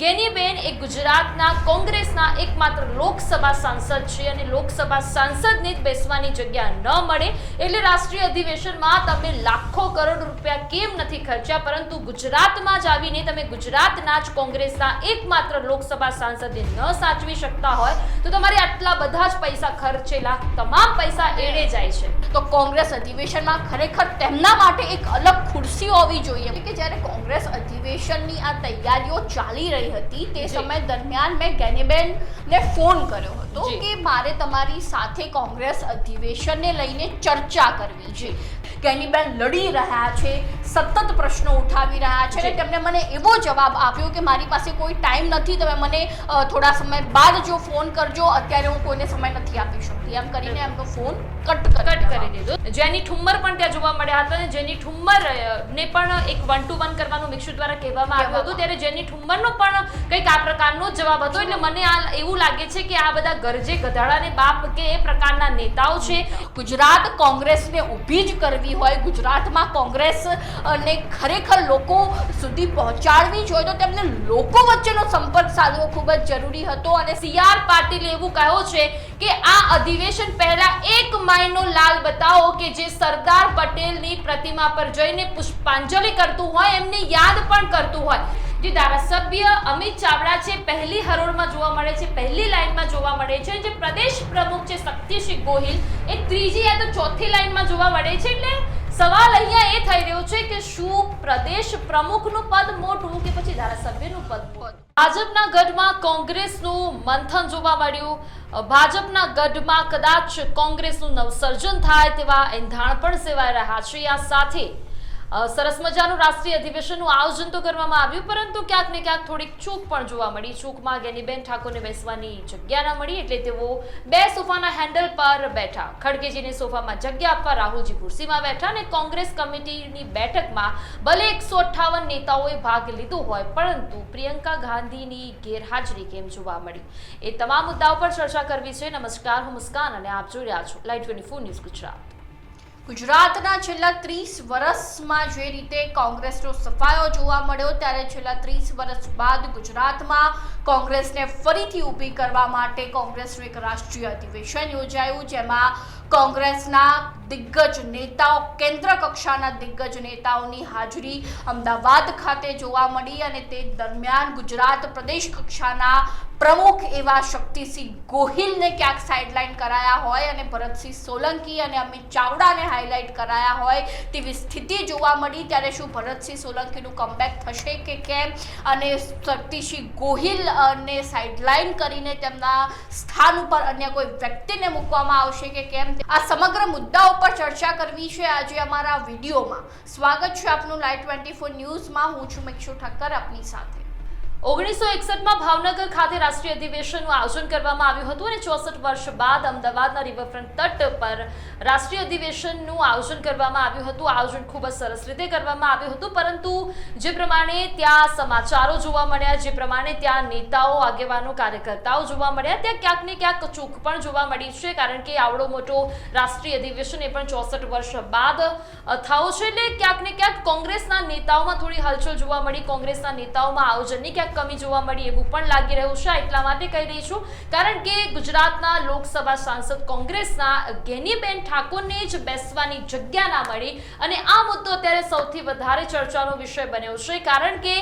ગેનીબેન એ ગુજરાતના કોંગ્રેસના એકમાત્ર લોકસભા સાંસદ છે અને લોકસભા સાંસદને જ બેસવાની જગ્યા ન મળે એટલે રાષ્ટ્રીય અધિવેશનમાં તમે લાખો કરોડ રૂપિયા કેમ નથી ખર્ચ્યા? પરંતુ ગુજરાતમાં જ આવીને તમે ગુજરાતના જ કોંગ્રેસના એકમાત્ર લોકસભા સાંસદને ન સાચવી શકતા હોય, તો તમારે આટલા બધા જ પૈસા ખર્ચેલા તમામ પૈસા એડે જાય છે. તો કોંગ્રેસ અધિવેશનમાં ખરેખર તેમના માટે એક અલગ ખુરશી હોવી જોઈએ. કે જ્યારે કોંગ્રેસ અધિવેશનની આ તૈયારીઓ ચાલી રહી હતી તે સમય દરમિયાન મેં ગેનીબેનને ફોન કર્યો હતો કે મારે તમારી સાથે કોંગ્રેસ અધિવેશનને લઈને ચર્ચા કરવી છે. ગેનીબેન લડી રહ્યા છે સતત પ્રશ્નો ઉઠાવી રહ્યા છે અને તેમણે મને એવો જવાબ આપ્યો કે મારી પાસે કોઈ ટાઈમ નથી તમે મને થોડા સમય બાદ જો ફોન કરજો અત્યારે હું કોઈને સમય નથી આપી શકતી. એમ કરીને એમનો ફોન કટ કટ કરી દીધો. જેની ઠુમ્મર પણ ત્યાં જોવા મળ્યા હતા અને જેની ઠુમ્મર ને પણ એક વન ટુ વન કરવાનું મિક્ષુ દ્વારા કહેવામાં આવ્યું હતું. ત્યારે જેની ઠુમ્મરનો પણ કંઈક આ પ્રકારનો જવાબ હતો. એટલે મને આ એવું લાગે છે કે આ બધા ગરજે ગધાડાને બાપ કે એ પ્રકારના નેતાઓ છે ગુજરાત કોંગ્રેસને ઊભી જ કરવી હોય ગુજરાતમાં કોંગ્રેસ અને ખરેખર લોકો સુધી પહોંચાડવી જોઈએ તો તેમને લોકો વચ્ચેનો સંપર્ક સાધવો ખૂબ જ જરૂરી હતો. અને સી આર પાટીલે એવું કહ્યું છે કે આ અધિવેશન પહેલા એક માયનો લાલ બતાવો કે જે સરદાર પટેલની પ્રતિમા પર જઈને પુષ્પાંજલિ કરતું હોય, એમને યાદ પણ કરતું હોય. જે ધારાસભ્ય અમિત ચાવડા છે, પહેલી હરોળમાં જોવા મળે છે, પહેલી લાઇનમાં જોવા મળે છે જે પ્રદેશ પ્રમુખ છે શક્તિસિંહ ગોહિલ, એ ત્રીજી યા તો ચોથી લાઈનમાં જોવા મળે છે. એટલે સવાલ અહીંયા એ થઈ રહ્યો છે કે શું પ્રદેશ પ્રમુખનું પદ મોટું કે પછી ધારાસભ્યનું પદ મોટું? ભાજપના ગઢમાં કોંગ્રેસનું મંથન જોવા મળ્યું. ભાજપના ગઢમાં કદાચ કોંગ્રેસનું નવસર્જન થાય તેવા એંધાણ પણ સેવાઈ રહ્યા છે. આ સાથે સરસ મજાનું રાષ્ટ્રીય અધિવેશનનું આયોજન તો કરવામાં આવ્યું, પરંતુ ક્યાંક ને ક્યાંક થોડીક ચૂક પણ જોવા મળી. ચૂકમાં ગેનીબેન ઠાકોરને બેસવાની જગ્યા ન મળી એટલે તેઓ બે સોફાના હેન્ડલ પર બેઠા. ખડગેજીને સોફામાં જગ્યા આપવા રાહુલજી ખુરશીમાં બેઠા અને કોંગ્રેસ કમિટીની બેઠકમાં ભલે એકસો અઠ્ઠાવન નેતાઓએ ભાગ લીધો હોય, પરંતુ પ્રિયંકા ગાંધીની ગેરહાજરી કેમ જોવા મળી? એ તમામ મુદ્દાઓ પર ચર્ચા કરવી છે. નમસ્કાર, હું મુસ્કાન અને આપ જોઈ રહ્યા છો. Live twenty four news Gujarat. ગુજરાતના છેલ્લા ત્રીસ વર્ષમાં જે રીતે કોંગ્રેસનો સફાયો જોવા મળ્યો, ત્યારે છેલ્લા ત્રીસ વર્ષ બાદ ગુજરાતમાં કોંગ્રેસને ફરીથી ઊભી કરવા માટે કોંગ્રેસનું એક રાષ્ટ્રીય અધિવેશન યોજાયું, જેમાં કોંગ્રેસના દિગ્ગજ નેતાઓ, કેન્દ્ર કક્ષાના દિગ્ગજ નેતાઓની હાજરી અમદાવાદ ખાતે જોવા મળી અને તે દરમિયાન ગુજરાત પ્રદેશ કક્ષાના પ્રમુખ એવા શક્તિસિંહ ગોહિલને ક્યાંક સાઇડલાઇન કરાયા હોય અને ભરતસિંહ સોલંકી અને અમિત ચાવડાને હાઇલાઇટ કરાયા હોય તેવી સ્થિતિ જોવા મળી. ત્યારે શું ભરતસિંહ સોલંકીનું કમબેક થશે કે કેમ? અને શક્તિસિંહ ગોહિલ અને સાઇડલાઇન કરીને તેમના સ્થાન ઉપર અન્ય કોઈ વ્યક્તિને મૂકવામાં આવશે કે કેમ? આ સમગ્ર મુદ્દા ઉપર ચર્ચા કરવી છે આજે અમારા વિડીયોમાં. સ્વાગત છે આપનું લાઈવ ટ્વેન્ટી ફોર ન્યૂઝમાં. હું છું મિક્ષુ ઠક્કર, આપની સાથે. ઓગણીસો એકસઠમાં ભાવનગર ખાતે રાષ્ટ્રીય અધિવેશનનું આયોજન કરવામાં આવ્યું હતું અને ચોસઠ વર્ષ બાદ અમદાવાદના રિવરફ્રન્ટ તટ પર રાષ્ટ્રીય અધિવેશનનું આયોજન કરવામાં આવ્યું હતું. આયોજન ખૂબ જ સરસ રીતે કરવામાં આવ્યું હતું. પરંતુ જે પ્રમાણે ત્યાં સમાચારો જોવા મળ્યા, જે પ્રમાણે ત્યાં નેતાઓ, આગેવાનો, કાર્યકર્તાઓ જોવા મળ્યા, ત્યાં ક્યાંક ને ક્યાંક ચૂક પણ જોવા મળી છે, કારણ કે આવડો મોટો રાષ્ટ્રીય અધિવેશન એ પણ ચોસઠ વર્ષ બાદ થયો છે. એટલે ક્યાંક ને ક્યાંક કોંગ્રેસના નેતાઓમાં થોડી હલચલ જોવા મળી. કોંગ્રેસના નેતાઓમાં આયોજનની ક્યાંક કમી જોવા મળી એવું પણ લાગી રહ્યું છે. એટલા માટે કહી રહી છું, કારણ કે ગુજરાતના લોકસભા સાંસદ કોંગ્રેસના ગેનીબેન ઠાકોરને જ બેસવાની જગ્યા ના મળી અને આ મુદ્દો અત્યારે સૌથી વધારે ચર્ચાનો વિષય બન્યો છે, કારણ કે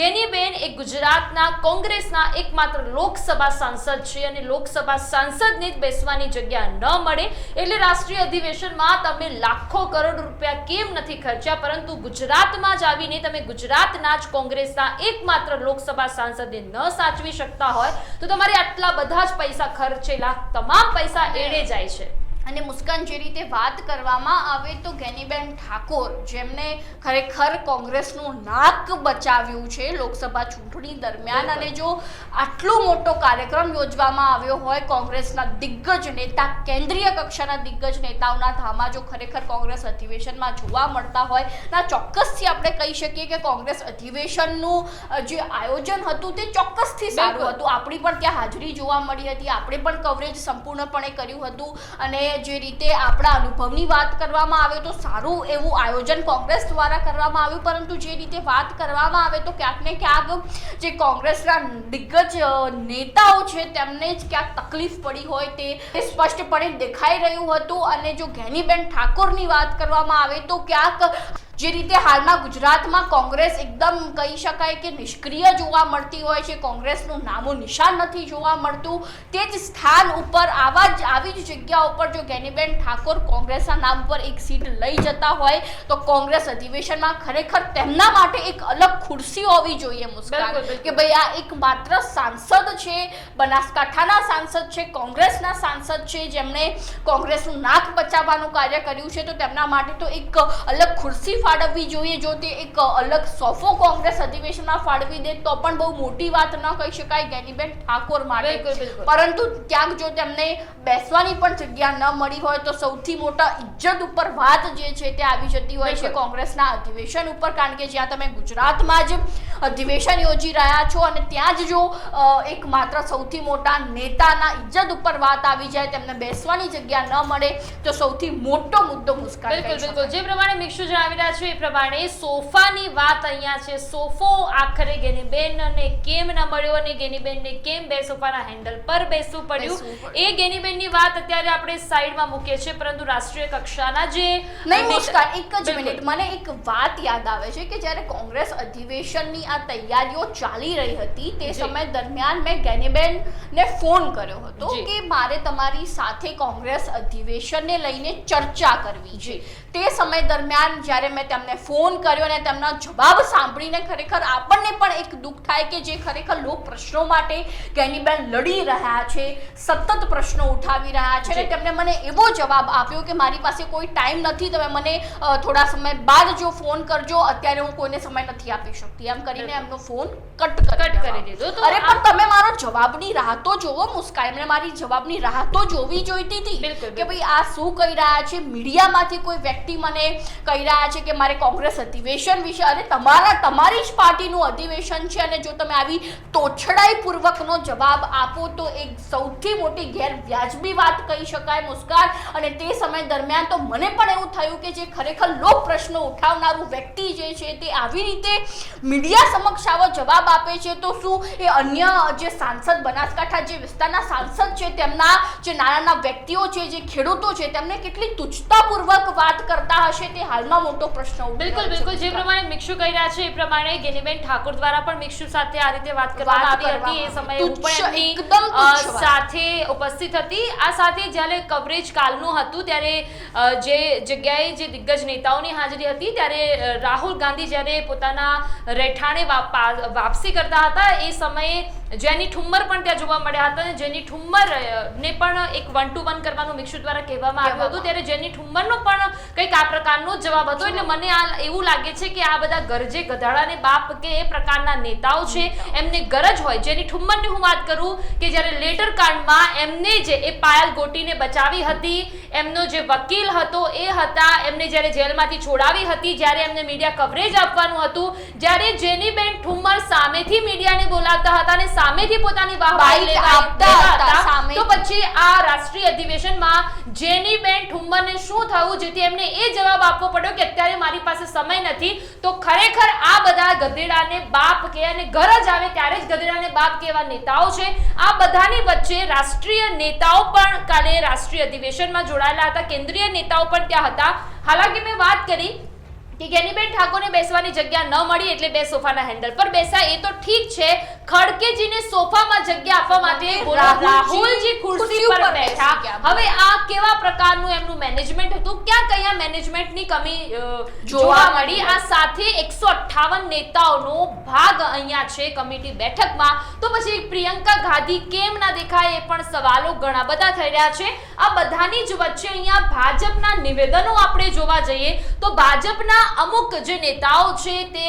ગેનીબેન એ ગુજરાતના કોંગ્રેસના એકમાત્ર લોકસભા સાંસદ છે અને લોકસભા સાંસદને જ બેસવાની જગ્યા ન મળે એટલે રાષ્ટ્રીય અધિવેશનમાં તમે લાખો કરોડ રૂપિયા કેમ નથી ખર્ચ્યા? પરંતુ ગુજરાતમાં જ આવીને તમે ગુજરાતના જ કોંગ્રેસના એકમાત્ર લોકસભા સાંસદને ન સાચવી શકતા હોય, તો તમારે આટલા બધા જ પૈસા ખર્ચેલા તમામ પૈસા એડે જાય છે. અને મુસ્કાન જે રીતે વાત કરવામાં આવે તો ગેનીબેન ઠાકોર જેમને ખરેખર કોંગ્રેસનું નાક બચાવ્યું છે લોકસભા ચૂંટણી દરમિયાન. અને જો આટલો મોટો કાર્યક્રમ યોજવામાં આવ્યો હોય કોંગ્રેસના દિગ્ગજ નેતા કેન્દ્રીય કક્ષાના દિગ્ગજ નેતાઓના ધામા જો ખરેખર કોંગ્રેસ અધિવેશનમાં જોવા મળતા હોય ના ચોક્કસથી આપણે કહી શકીએ કે કોંગ્રેસ અધિવેશનનું જે આયોજન હતું તે ચોક્કસથી સારું હતું. આપણી પણ ત્યાં હાજરી જોવા મળી હતી. આપણે પણ કવરેજ સંપૂર્ણપણે કર્યું હતું. અને જે રીતે આપણા અનુભવની વાત કરવામાં આવે તો સારું એવું આયોજન કોંગ્રેસ દ્વારા કરવામાં આવ્યું, પરંતુ જે રીતે વાત કરવામાં આવે તો ક્યાંક ને ક્યાંક જે કોંગ્રેસના દિગ્ગજ નેતાઓ છે તેમને જ ક્યાંક તકલીફ પડી હોય તે સ્પષ્ટપણે દેખાઈ રહ્યું હતું. અને જો ઘેનીબેન ઠાકોરની વાત કરવામાં આવે તો ક્યાંક જે રીતે હાલમાં ગુજરાતમાં કોંગ્રેસ એકદમ કહી શકાય કે નિષ્ક્રિય જોવા મળતી હોય છે કોંગ્રેસનું નામો નિશાન નથી જોવા મળતું તે જ સ્થાન ઉપર આવા જ આવી જ જગ્યા ઉપર જો ગેનીબેન ઠાકોર કોંગ્રેસના નામ પર એક સીટ લઈ જતા હોય તો કોંગ્રેસ અધિવેશનમાં ખરેખર તેમના માટે એક અલગ ખુરશી હોવી જોઈએ મુસ્કાન. કે ભાઈ આ એક માત્ર સાંસદ છે બનાસકાંઠાના સાંસદ છે કોંગ્રેસના સાંસદ છે જેમણે કોંગ્રેસનું નાક બચાવવાનું કાર્ય કર્યું છે તો તેમના માટે તો એક અલગ ખુરશી ફાળવવી જોઈએ. જો તે એક અલગ સોફો કોંગ્રેસ અધિવેશનમાં ફાળવી દે તો પણ બહુ મોટી વાત ન કહી શકાય ગેનીબેન ઠાકોર માટે. પરંતુ ક્યાંક જો તેમને બેસવાની પણ જગ્યા ન મળી હોય તો સૌથી મોટા ઇજ્જત ઉપર વાત જે છે તે આવી જતી હોય છે કોંગ્રેસના અધિવેશન ઉપર કારણ કે જ્યાં તમે ગુજરાતમાં જ અધિવેશન યોજી રહ્યા છો અને ત્યાં જ જો એક માત્ર સૌથી મોટા નેતાના ઇજ્જત ઉપર વાત આવી જાય તેમને બેસવાની જગ્યા ન મળે તો સૌથી મોટો મુદ્દો મુશ્કેલ બિલકુલ બિલકુલ. જે પ્રમાણે મિક્ષુ જણાવી રહ્યા છે એ પ્રમાણે સોફાની વાત અહીંયા છે. સોફો આખરે ગેનીબેન અને કેમ ન મળ્યો અને ગેનીબેનને કેમ બે સોફાના હેન્ડલ પર બેસવું પડ્યું. એ ગેનીબેનની વાત અત્યારે આપણે સાઈડમાં મૂકીએ છીએ પરંતુ રાષ્ટ્રીય કક્ષાના જે નહીં મુસ્કાન એક જ મિનિટ. મને એક વાત યાદ આવે છે કે જ્યારે કોંગ્રેસ અધિવેશનની આ તૈયારીઓ ચાલી રહી હતી તે સમય દરમિયાન મેં ગેનીબેનને ને ફોન કર્યો હતો કે મારે તમારી સાથે કોંગ્રેસ અધિવેશનને લઈને ચર્ચા કરવી છે. તે સમય દરમિયાન જ્યારે મેં તેમને ફોન કર્યો અને તેમના જવાબ સાંભળીને ખરેખર આપણને પણ એક દુઃખ થાય કે જે ખરેખર લોક પ્રશ્નો માટે જ્ઞાનીબેન લડી રહ્યા છે સતત પ્રશ્નો ઉઠાવી રહ્યા છે અને. તેમણે મને એવો જવાબ આપ્યો કે મારી પાસે કોઈ ટાઈમ નથી તમે મને થોડા સમય બાદ જો ફોન કરજો અત્યારે હું કોઈને સમય નથી આપી શકતી એમ કરીને. એમનો ફોન કટ કટ કરી દીધો. અરે પણ તમે મારો જવાબની રાહ તો જોવો મુસ્કા એમણે મારી જવાબની રાહ તો જોવી જોઈતી હતી કે ભાઈ આ શું કહી રહ્યા છે મીડિયામાંથી કોઈ વ્યક્તિ મને કહી રહ્યા છે કે મારે કોંગ્રેસ અધિવેશન વિશે અને તમારા, તમારી જ પાર્ટીનું અધિવેશન છે અને જો તમે આવી તોછડાઈપૂર્વકનો જવાબ આપો તો એક સૌથી મોટી ગેરવ્યાજબી વાત કહી શકાય મુસ્કાન. અને તે સમય દરમિયાન તો મને પણ એવું થયું કે જે ખરેખર લોક પ્રશ્નો ઉઠાવનારું વ્યક્તિ જે છે તે આવી રીતે મીડિયા સમક્ષ આવો જવાબ આપે છે તો શું એ અન્ય જે સાંસદ બનાસકાંઠા જે વિસ્તારના સાંસદ છે તેમના જે નાના નાના વ્યક્તિઓ છે, જે ખેડૂતો છે તેમને કેટલી તુચ્છતાપૂર્વક વાત કરતા હશે તે હાલમાં મોટો પ્રશ્ન બિલકુલ બિલકુલ. જે પ્રમાણે મિક્ષુ કહી રહ્યા છે એ પ્રમાણે ગેનીબેન ઠાકોર દ્વારા પણ મિક્ષુ સાથે આ રીતે વાત કરવામાં આવી હતી. એ સમયે હું પણ એકદમ. સાથે ઉપસ્થિત હતી. આ સાથે જ્યારે કવરેજ કાલનું હતું ત્યારે જે જગ્યાએ જે દિગ્ગજ નેતાઓની હાજરી હતી ત્યારે રાહુલ ગાંધી જ્યારે પોતાના રહેઠાણે વાપસી કરતા હતા એ સમયે જેની ઠુમ્મર પણ ત્યાં જોવા મળ્યા હતા અને જેની ઠુમ્મર ને પણ એક વન ટુ વન કરવાનું મિક્ષુ દ્વારા કહેવામાં આવ્યું હતું. ત્યારે જેની ઠુમ્મરનો પણ કંઈક આ પ્રકારનો જવાબ હતો. એટલે મને આ એવું લાગે છે કે આ બધા ગરજે ગધાડાને બાપ કે એ પ્રકારના નેતાઓ છે. એમને ગરજ હોય. જેની ઠુમ્મરની હું વાત કરું કે જ્યારે લેટર કાંડમાં એમને જે એ પાયલ ગોટીને બચાવી હતી, એમનો જે વકીલ હતો એ હતા, એમને જ્યારે જેલમાંથી છોડાવી હતી, જ્યારે એમને મીડિયા કવરેજ આપવાનું હતું, જ્યારે જેનીબેન ઠુમ્મર સામેથી મીડિયાને બોલાવતા હતા અને સામેથી પોતાની વાહવાહી આપતા હતા. તો પછી આ રાષ્ટ્રીય અધિવેશનમાં જેનીબેન ઠુમ્મરને શું થયું જેથી એમને એ જવાબ આપવો પડ્યો કે અત્યારે મારી પાસે સમય નથી તો ખરેખર આ બધા ગધેડાને બાપ કે અને ઘર જ આવે ત્યારે જ ગધેડાને બાપ કહેવા નેતાઓ છે. આ બધાની વચ્ચે રાષ્ટ્રીય નેતાઓ પણ કાલે રાષ્ટ્રીય અધિવેશનમાં જોડાયેલા હતા. કેન્દ્રીય નેતાઓ પણ ત્યાં હતા. હાલાકી મેં વાત કરી કે ગેનીબેન ઠાકોરને બેસવાની જગ્યા ન મળી એટલે બે સોફાના હેન્ડલ પર બેસા એ તો ઠીક છે ખડકેજીને સોફામાં જગ્યા આપવા માટે રાહુલજી ખુરશી પર બેઠા. હવે આ કેવા પ્રકારનું એમનું મેનેજમેન્ટ હતું? ક્યાં કયા મેનેજમેન્ટની કમી જોવા મળી. આ સાથે એકસો અઠ્ઠાવન નેતાઓનો ભાગ અહીંયા છે કમિટી બેઠકમાં. તો પછી પ્રિયંકા ગાંધી કેમ ના દેખાય એ પણ સવાલો ઘણા બધા થઈ રહ્યા છે. આ બધાની જ વચ્ચે અહીંયા ભાજપના નિવેદનો આપણે જોવા જઈએ તો ભાજપના અમુક જે નેતાઓ છે તે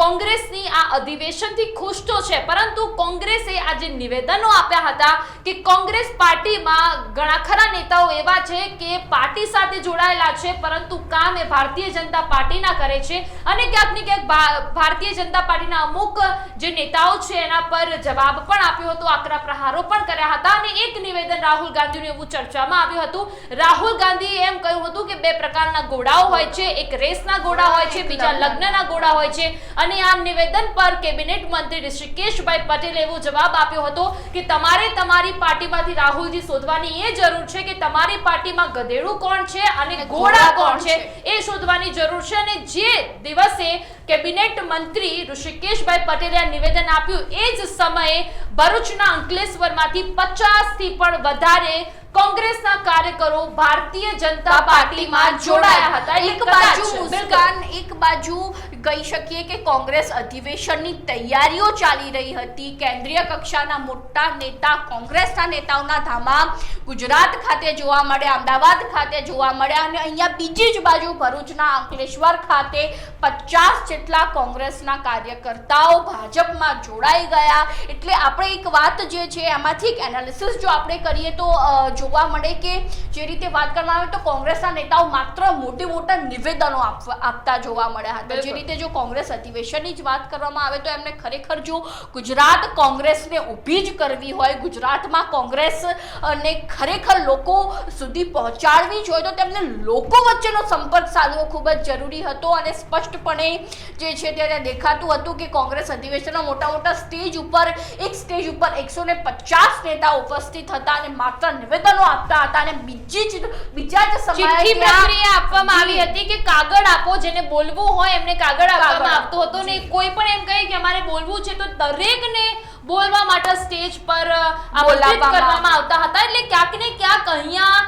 કોંગ્રેસની આ અધિવેશનથી ખુશ તો છે, પરંતુ કોંગ્રેસે આ જે નિવેદનો આપ્યા હતા કે કોંગ્રેસ પાર્ટીમાં ઘણા ખરા નેતાઓ એવા છે કે પાર્ટી સાથે જોડાયેલા છે, પરંતુ કામ એ ભારતીય જનતા પાર્ટીના કરે છે અને ક્યાંક ને ક્યાંક ભારતીય જનતા પાર્ટીના અમુક જે નેતાઓ છે એના પર જવાબ પણ આપ્યો હતો, આકરા પ્રહારો પણ કર્યા હતા અને એક નિવેદન રાહુલ ગાંધીનું એવું ચર્ચામાં આવ્યું હતું. રાહુલ ગાંધીએ એમ કહ્યું હતું કે બે પ્રકારના ઘોડાઓ હોય છે, એક રેસના ઘોડા હોય છે બીજા લગ્નના ગોળા હોય છે. અને આ નિવેદન પર કેબિનેટ મંત્રી ઋષિકેશભાઈ પટેલે એવો જવાબ આપ્યો હતો કે તમારે તમારી પાર્ટીમાંથી રાહુલજી શોધવાની એ જરૂર છે કે તમારી પાર્ટીમાં ગધેડું કોણ છે અને ગોળા કોણ છે એ શોધવાની જરૂર છે. અને જે દિવસે કેબિનેટ મંત્રી ઋષિકેશભાઈ પટેલે આ નિવેદન આપ્યું એ જ સમયે ભરૂચના અંકલેશ્વરમાંથી પચાસથી પણ વધારે કોંગ્રેસના કાર્યકરો ભારતીય જનતા પાર્ટીમાં જોડાયા હતા એક બાજુ. મુસ્કાન એક બાજુ કહી શકીએ કે કોંગ્રેસ અધિવેશનની તૈયારીઓ ચાલી રહી હતી. કેન્દ્રીય કક્ષાના મોટા નેતા કોંગ્રેસના નેતાઓના ધામા ગુજરાત ખાતે જોવા મળ્યા અમદાવાદ ખાતે જોવા મળ્યા અને અહીંયા બીજી જ બાજુ ભરૂચના અંકલેશ્વર ખાતે પચાસ જેટલા કોંગ્રેસના કાર્યકર્તાઓ ભાજપમાં જોડાઈ ગયા. એટલે આપણે એક વાત જે છે એમાંથી એક એનાલિસિસ જો આપણે કરીએ તો જોવા મળે કે જે રીતે વાત કરવામાં આવે તો કોંગ્રેસના નેતાઓ માત્ર મોટી મોટા નિવેદનો આપવા- આપતા જોવા મળ્યા હતા. જે બિલકુલ. જો કોંગ્રેસ અધિવેશનની જ વાત કરવામાં આવે તો એમને ખરેખર જો ગુજરાત કોંગ્રેસને ઊભી જ કરવી હોય ગુજરાતમાં કોંગ્રેસ અને ખરેખર લોકો સુધી પહોંચાડવી જ હોય તો તેમને લોકો વચ્ચેનો સંપર્ક સાધવો ખૂબ જ જરૂરી હતો અને સ્પષ્ટપણે જે છે ત્યારે દેખાતું હતું કે કોંગ્રેસ અધિવેશનના મોટા મોટા સ્ટેજ ઉપર એક સ્ટેજ ઉપર એકસો ને પચાસ નેતા ઉપસ્થિત હતા અને માત્ર નિવેદનો આપતા હતા અને બીજી જ બીજા જ સમયે પ્રક્રિયા આપવામાં આવી હતી કે કાગળ આપો જેને બોલવું હોય એમને કાગળ આપવામાં કાગળ આવતો હતો ને કોઈ પણ એમ કહે કે અમારે બોલવું છે તો દરેકને બોલવા માટે સ્ટેજ પર આમંત્રિત કરવામાં આવતા હતા. એટલે ક્યાંક ને ક્યાંક અહીંયા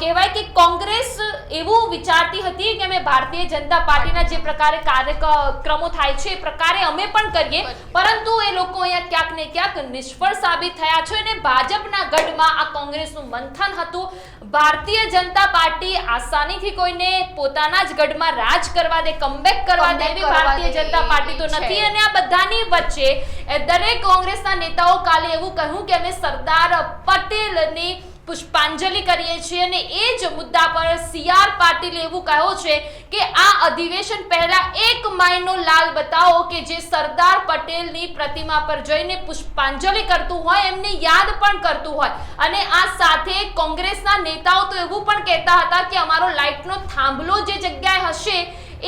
કહેવાય કે કોંગ્રેસ એવું વિચારતી હતી કે અમે ભારતીય જનતા પાર્ટીના જે પ્રકારે કાર્યક્રમો થાય છે એ પ્રકારે અમે પણ કરીએ. પરંતુ એ લોકો અહીંયા ક્યાંક ને ક્યાંક નિષ્ફળ સાબિત થયા છે અને ભાજપના ગઢમાં આ કોંગ્રેસનું મંથન હતું. ભારતીય જનતા પાર્ટી આસાનીથી કોઈને પોતાના જ ગઢમાં રાજ કરવા દે કમબેક કરવા દે એવી ભારતીય જનતા પાર્ટી તો નથી. અને આ બધાની વચ્ચે એ દરેક કોંગ્રેસના નેતાઓ કાલે એવું કહ્યું કે અમે સરદાર પટેલની પુષ્પાંજલિ કરીએ છીએ અને એ જ મુદ્દા પર સીઆર પાટીલે એવું કહ્યું છે કે આ અધિવેશન પહેલા એક માઇનો લાલ બતાવો કે જે સરદાર પટેલની પ્રતિમા પર જઈને પુષ્પાંજલિ કરતું હોય, એમને યાદ પણ કરતું હોય. અને આ સાથે કોંગ્રેસના નેતાઓ તો એવું પણ કહેતા હતા કે અમારો લાઇટનો થાંભલો જે જગ્યાએ હશે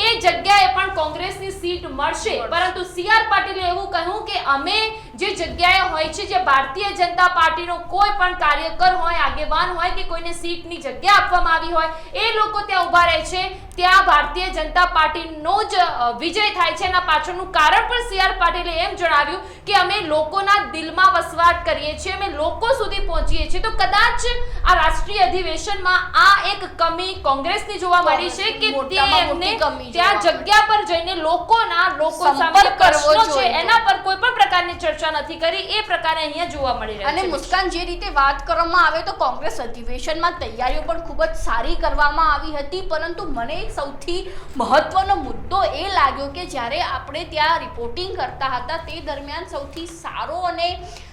એ જગ્યાએ પણ કોંગ્રેસની સીટ મળશે. પરંતુ સી આર પાટીલે એવું કહ્યું કે અમે જે જગ્યાએ હોય છે જે ભારતીય જનતા પાર્ટીનો કોઈ પણ કાર્યકર હોય આગેવાન હોય કે કોઈને સીટની જગ્યા આપવામાં આવી હોય એ લોકો ત્યાં ઊભા રહે છે. ત્યાં ભારતીય જનતા પાર્ટીનો જ વિજય થાય છે. એના પાછળનું કારણ પણ સી આર પાટીલે એમ જણાવ્યું કે અમે લોકોના દિલમાં વસવાટ કરીએ છીએ. અમે લોકો સુધી પહોંચીએ છીએ. તો કદાચ આ રાષ્ટ્રીય અધિવેશનમાં આ એક કમી કોંગ્રેસની જોવા મળી છે કે તે એમને કમી. ત્યાં જગ્યા પર જઈને લોકોના લોકો સામે સંપર્ક કરવો પ્રશ્નો છે. એના પર કોઈ પણ પ્રકારની ચર્ચા નથી કરી. એ પ્રકારે અહીંયા જોવા મળી છે અને મુસ્કાન જે રીતે વાત કરવામાં આવે તો કોંગ્રેસ અધિવેશનમાં તૈયારીઓ પણ ખૂબ જ સારી કરવામાં આવી હતી. પરંતુ મને એક સૌથી મહત્વનો મુદ્દો એ લાગ્યો કે જ્યારે આપણે ત્યાં રિપોર્ટિંગ કરતા હતા તે દરમિયાન સૌથી સારો અને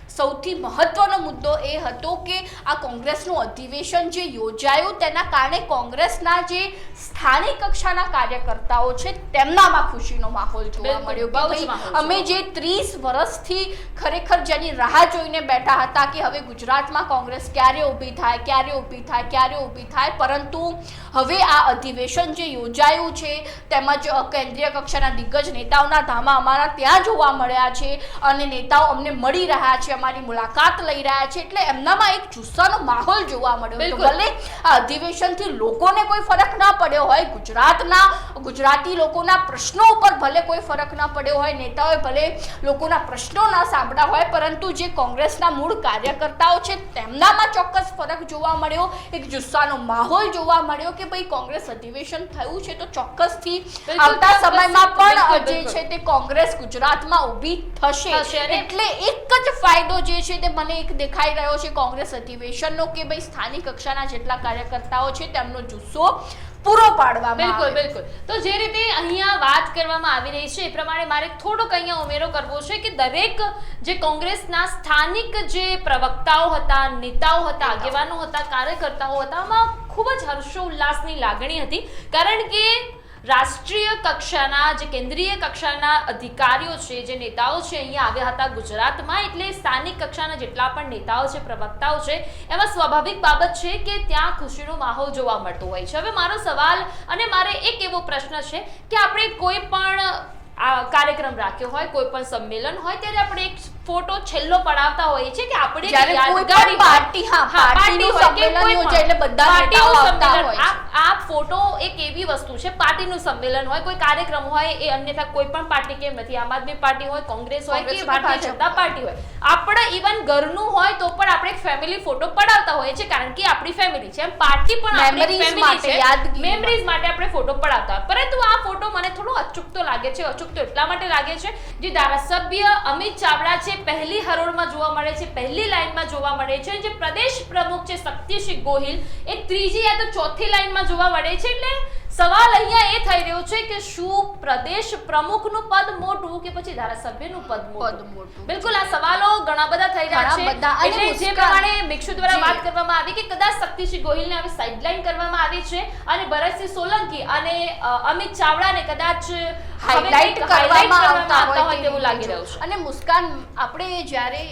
સૌથી મહત્વનો મુદ્દો એ હતો કે આ કોંગ્રેસનું અધિવેશન જે યોજાયું તેના કારણે કોંગ્રેસના જે સ્થાનિક કક્ષાના કાર્યકર્તાઓ છે તેમનામાં ખુશીનો માહોલ જોવા મળ્યો અમે જે ત્રીસ વર્ષથી ખરેખર જેની રાહ જોઈને બેઠા હતા કે હવે ગુજરાતમાં કોંગ્રેસ ક્યારે ઊભી થાય ક્યારે ઊભી થાય ક્યારે ઊભી થાય પરંતુ હવે આ અધિવેશન જે યોજાયું છે તેમજ કેન્દ્રીય કક્ષાના દિગ્ગજ નેતાઓના ધામા અમારા ત્યાં જોવા મળ્યા છે અને નેતાઓ અમને મળી રહ્યા છે અમારી મુલાકાત લઈ રહ્યા છે એટલે એમનામાં એક જુસ્સાનો માહોલ જોવા મળ્યો ભલે આ અધિવેશનથી લોકોને કોઈ ફરક ના પડ્યો હોય ગુજરાતના ગુજરાતી લોકોના પ્રશ્નો ઉપર ભલે કોઈ ફરક ના પડ્યો હોય નેતાઓએ ભલે લોકોના પ્રશ્નો ના સાંભળ્યા હોય પરંતુ જે કોંગ્રેસના મૂળ કાર્યકર્તાઓ છે તેમનામાં ચોક્કસ ફરક જોવા મળ્યો. એક જુસ્સાનો માહોલ જોવા મળ્યો કે ભાઈ કોંગ્રેસ અધિવેશન થયું છે તો ચોક્કસથી આવતા. સમયમાં પણ જે છે તે કોંગ્રેસ ગુજરાતમાં ઊભી થશે. થશે એટલે એક જ ફાયદો જે છે તે મને એક દેખાઈ રહ્યો છે કોંગ્રેસ અધિવેશનનો કે ભાઈ સ્થાનિક કક્ષાના જેટલા કાર્યકર્તાઓ છે તેમનો જુસ્સો પૂરો પાડવા બિલકુલ બિલકુલ. તો જે રીતે અહીંયા વાત કરવામાં આવી રહી છે એ પ્રમાણે મારે થોડોક અહીંયા ઉમેરો કરવો છે કે દરેક જે કોંગ્રેસના સ્થાનિક જે પ્રવક્તાઓ હતા નેતાઓ હતા આગેવાનો હતા કાર્યકર્તાઓ હતા આમાં ખૂબ જ હર્ષોલ્લાસની લાગણી હતી. કારણ કે રાષ્ટ્રીય કક્ષાના, જે કેન્દ્રીય કક્ષાના અધિકારીઓ છે, જે નેતાઓ છે, અહીંયા આવ્યા હતા ગુજરાતમાં, એટલે સ્થાનિક કક્ષાના જેટલા પણ નેતાઓ છે, પ્રવક્તાઓ છે, એમાં સ્વાભાવિક બાબત છે કે ત્યાં ખુશીનો માહોલ જોવા મળતો હોય છે. હવે મારો સવાલ અને મારે એક એવો પ્રશ્ન છે કે આપણે કોઈ પણ, આ કાર્યક્રમ રાખ્યો હોય, કોઈ પણ સંમેલન હોય, ત્યારે આપણે એક ફોટો છેલ્લો પડાવતા હોઈએ છીએ કે આપણે યાદગારી હોય. પાર્ટી, હા, પાર્ટીનું પાર્ટી સંમેલન યોજાય એટલે બધા નેતાઓ આવતા હોય છે. આ ફોટો એક એવી વસ્તુ છે પાર્ટીનું સંમેલન હોય કોઈ કાર્યક્રમ હોય એ અન્યથા કોઈ પણ પાર્ટી કેમ નથી. આમ આદમી પાર્ટી હોય કોંગ્રેસ હોય કે ભારતીય જનતા પાર્ટી હોય. આપણે ઇવન ઘરનું હોય તો પણ આપણે એક ફેમિલી ફોટો પડાવતા હોઈએ છીએ કારણ કે આપણી ફેમિલી છે. એમ પાર્ટી પણ આપણી ફેમિલી છે. મેમરીઝ માટે. આપણે ફોટો પડાવતા પરંતુ આ ફોટો મને થોડો અચૂકતો લાગે છે. અચૂકતો એટલા માટે લાગે છે જે ધારાસભ્ય અમિત ચાવડા છે પહેલી હરોળમાં જોવા મળે છે પહેલી લાઇનમાં જોવા મળે છે. જે પ્રદેશ પ્રમુખ છે શક્તિસિંહ ગોહિલ એ ત્રીજી યા તો ચોથી લાઇનમાં જોવા મળે છે. એટલે સવાલ અહીંયા એ થઈ રહ્યો છે કે શું પ્રદેશ પ્રમુખનું પદ મોટું કે પછી ધારાસભ્યનું પદ પદ મોટું. બિલકુલ આ સવાલો ઘણા બધા થઈ રહ્યા છે. એટલે જે પ્રમાણે મિક્ષુ દ્વારા વાત કરવામાં આવી કે કદાચ શક્તિસિંહ ગોહિલને હવે સાઇડલાઇન કરવામાં આવી છે અને ભરતસિંહ સોલંકી અને અમિત ચાવડાને કદાચ હાઇલાઇટ કરવામાં આવતા હોય તેવું લાગી રહ્યું છે. અને મુસ્કાન આપણે જ્યારે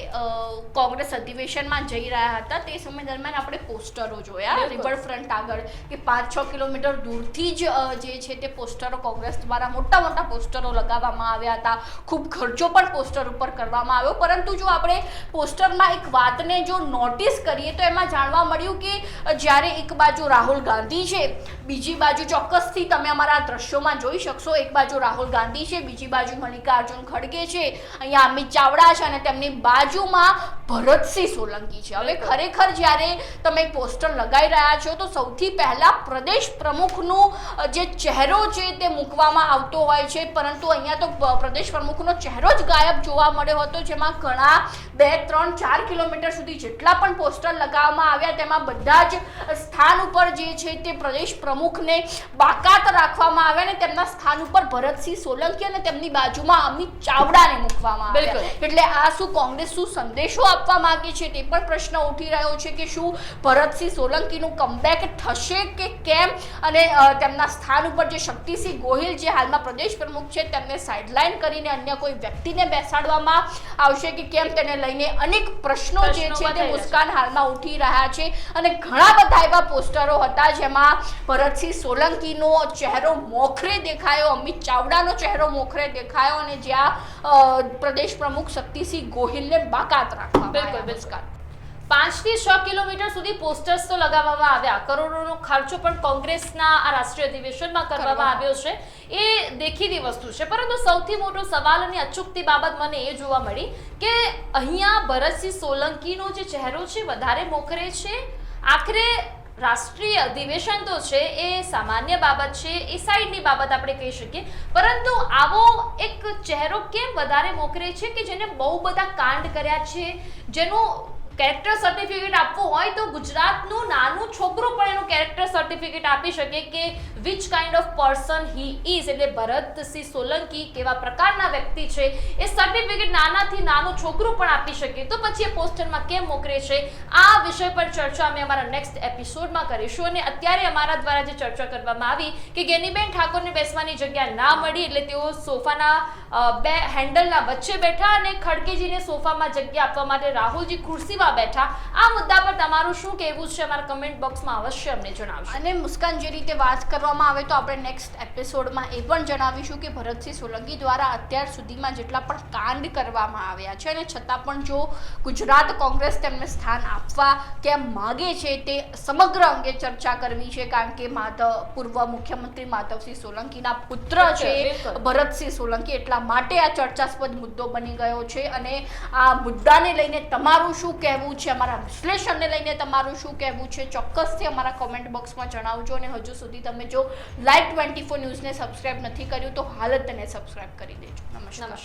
કોંગ્રેસ અધિવેશનમાં જઈ રહ્યા હતા તે સમય દરમિયાન આપણે પોસ્ટરો જોયા. રિવરફ્રન્ટ આગળ કે પાંચ છ કિલોમીટર દૂરથી જ જે છે તે પોસ્ટરો કોંગ્રેસ દ્વારા મોટા મોટા પોસ્ટરો લગાવવામાં આવ્યા હતા. ખૂબ ખર્ચો પણ પોસ્ટર ઉપર કરવામાં આવ્યો. પરંતુ જો આપણે પોસ્ટરમાં એક વાતને જો નોટિસ કરીએ તો એમાં જાણવા મળ્યું કે જ્યારે એક બાજુ રાહુલ ગાંધી છે બીજી બાજુ ચોક્કસથી તમે અમારા દ્રશ્યોમાં જોઈ શકશો. એક બાજુ રાહુલ ગાંધી છે બીજી બાજુ મલ્લિકાર્જુન ખડગે છે અહીંયા અમિત ચાવડા છે અને તેમની બાજુમાં ભરતસિંહ સોલંકી છે. હવે ખરેખર જ્યારે તમે પોસ્ટર લગાવી રહ્યા છો તો સૌથી પહેલા પ્રદેશ પ્રમુખનું જે ચહેરો છે તે મૂકવામાં આવતો હોય છે પરંતુ અહીંયા તો પ્રદેશ પ્રમુખનો ચહેરો જ ગાયબ જોવા મળ્યો હતો જેમાં ઘણા બે ત્રણ ચાર કિલોમીટર સુધી જેટલા પણ પોસ્ટર લગાવવામાં આવ્યા તેમાં બધા જ સ્થાન ઉપર જે છે તે પ્રદેશ પ્રમુખને બાકાત રાખવામાં આવ્યા અને તેમના સ્થાન ઉપર ભરતસિંહ સોલંકી અને તેમની બાજુમાં અમિત ચાવડાને મૂકવામાં આવ્યા. એટલે આ શું કોંગ્રેસ શું સંદેશો આપવા માંગે છે તે પણ પ્રશ્ન ઉઠી રહ્યો છે કે શું ભરતસિંહ સોલંકીનું કમબેક થશે કે કેમ? અને તેમના સ્થાન ઉપર જે શક્તિસિંહ ગોહિલ જે હાલમાં પ્રદેશ પ્રમુખ છે તેમને સાઇડલાઇન કરીને અન્ય કોઈ વ્યક્તિને બેસાડવામાં આવશે કે કેમ? તેને લઈને અનેક પ્રશ્નો જે છે તે મુસ્કાન હાલમાં ઉઠી રહ્યા છે. અને ઘણા બધા એવા પોસ્ટરો હતા જેમાં ભરતસિંહ સોલંકીનો ચહેરો મોખરે દેખાયો અમિત ચાવડાનો ચહેરો મોખરે દેખાયો અને જ્યાં પ્રદેશ પ્રમુખ શક્તિસિંહ ગોહિલને બાકાત રાખવા બિલકુલ, બિલકુલ. મુસ્કાન. પાંચથી છ કિલોમીટર સુધી પોસ્ટર્સ તો લગાવવામાં આવ્યા કરોડોનો ખર્ચો પણ કોંગ્રેસના આ રાષ્ટ્રીય અધિવેશનમાં કરવામાં આવ્યો છે એ દેખીતી વસ્તુ છે પરંતુ સૌથી મોટો સવાલ અને અચૂકતી બાબત મને એ જોવા મળી કે અહીંયા ભરતસિંહ સોલંકીનો જે ચહેરો છે વધારે મોખરે છે આખરે રાષ્ટ્રીય અધિવેશન તો છે, એ સામાન્ય બાબત છે, એ સાઈડની બાબત આપણે કહી શકીએ. પરંતુ આવો એક ચહેરો કેમ વધારે મોખરે છે કે જેને બહુ બધા કાંડ કર્યા છે? જેનું કેરેક્ટર સર્ટિફિકેટ આપવું હોય તો ગુજરાતનું નાનું છોકરું પણ એનું કેરેક્ટર સર્ટિફિકેટ આપી શકે કે which kind of person he is એટલે ભરતસિંહ સોલંકી કેવા પ્રકારના વ્યક્તિ છે? એ સર્ટિફિકેટ નાનાથી નાનું છોકરું પણ આપી શકે. તો પછી એ પોસ્ટરમાં કેમ મોકલે છે? આ વિષય પર ચર્ચા અમે અમારા નેક્સ્ટ એપિસોડમાં કરીશું. અને અત્યારે અમારા દ્વારા જે ચર્ચા કરવામાં આવી કે ગેનીબેન ઠાકોરને બેસવાની જગ્યા ના મળી, એટલે તેઓ સોફાના બે હેન્ડલના વચ્ચે બેઠા અને ખડકેજીને સોફામાં જગ્યા આપવા માટે રાહુલજી ખુરશીમાં બેઠા. આ મુદ્દા પર તમારું શું કહેવું છે? અમારા કમેન્ટ બોક્સમાં અવશ્ય અમને જણાવશો. અને મુસ્કાન જે રીતે વાત કરવામાં આવે તો આપણે નેક્સ્ટ એપિસોડમાં એ પણ જણાવીશું કે ભરતસિંહ સોલંકી દ્વારા અત્યાર સુધીમાં જેટલા પણ કાંડ કરવામાં આવ્યા છે અને છતાં પણ જો ગુજરાત કોંગ્રેસ તેમને સ્થાન આપવા કેમ માગે છે તે સમગ્ર અંગે ચર્ચા કરવી છે કારણ કે માધવ પૂર્વ મુખ્યમંત્રી માધવસિંહ સોલંકીના પુત્ર છે ભરતસિંહ સોલંકી. એટલા માટે આ ચર્ચાસ્પદ મુદ્દો બની ગયો છે અને આ મુદ્દાને લઈને તમારું શું કહેવું છે? અમારા વિશ્લેષણને લઈને તમારું શું કહેવું છે? ચોક્કસથી અમારા કોમેન્ટ બોક્સમાં જણાવજો અને હજુ સુધી તમે જો તો લાઈવ ટ્વેન્ટી ફોર ન્યૂઝને સબસ્ક્રાઈબ નથી કર્યું તો હાલ જ તેને સબસ્ક્રાઈબ કરી દેજો. નમસ્કાર.